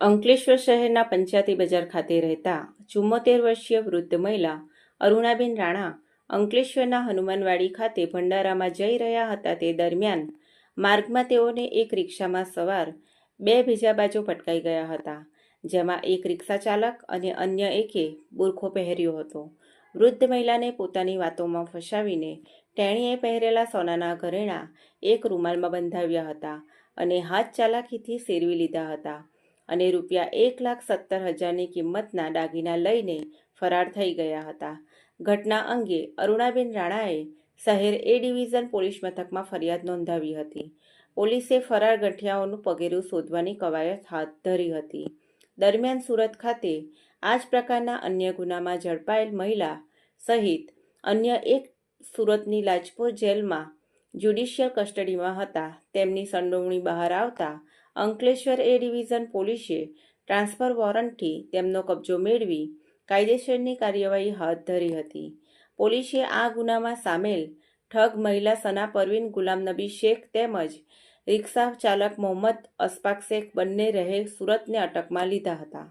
અંકલેશ્વર શહેરના પંચાયતી બજાર ખાતે રહેતા ચુમ્મોતેર વર્ષીય વૃદ્ધ મહિલા અરુણાબેન રાણા અંકલેશ્વરના હનુમાનવાડી ખાતે ભંડારામાં જઈ રહ્યા હતા તે દરમિયાન માર્ગમાં તેઓને એક રિક્ષામાં સવાર બે બીજા બાજુ પટકાઈ ગયા હતા, જેમાં એક રિક્ષા ચાલક અને અન્ય એકે બુરખો પહેર્યો હતો. વૃદ્ધ મહિલાને પોતાની વાતોમાં ફસાવીને તેણીએ પહેરેલા સોનાના ઘરેણાં એક રૂમાલમાં બંધાવ્યા હતા અને હાથ ચાલાકીથી સેરવી લીધા હતા. અને રૂપિયા એક લાખ સત્તર હજારની કિંમતના દાગીના લઈને ફરાર થઈ ગયા હતા. ઘટના અંગે અરુણાબેન રાણાએ શહેર એ ડિવિઝન પોલીસ મથકમાં ફરિયાદ નોંધાવી હતી. પોલીસે ફરાર ગઠિયાઓનું પગેરું શોધવાની કવાયત હાથ ધરી હતી. દરમિયાન સુરત ખાતે આ જ પ્રકારના અન્ય ગુનામાં ઝડપાયેલ મહિલા સહિત અન્ય એક સુરતની લાજપોર જેલમાં જ્યુડિશિયલ કસ્ટડીમાં હતા. તેમની સંડોવણી બહાર આવતા અંકલેશ્વર એ ડિવિઝન પોલીસે ટ્રાન્સફર વોરંટથી તેમનો કબજો મેળવી કાયદેસરની કાર્યવાહી હાથ ધરી હતી. પોલીસે આ ગુનામાં સામેલ ઠગ મહિલા સના પરવીન ગુલામ નબી શેખ તેમજ રિક્ષા ચાલક મોહમ્મદ અસ્પાક શેખ બંને રહે સુરતને અટકમાં લીધા હતા.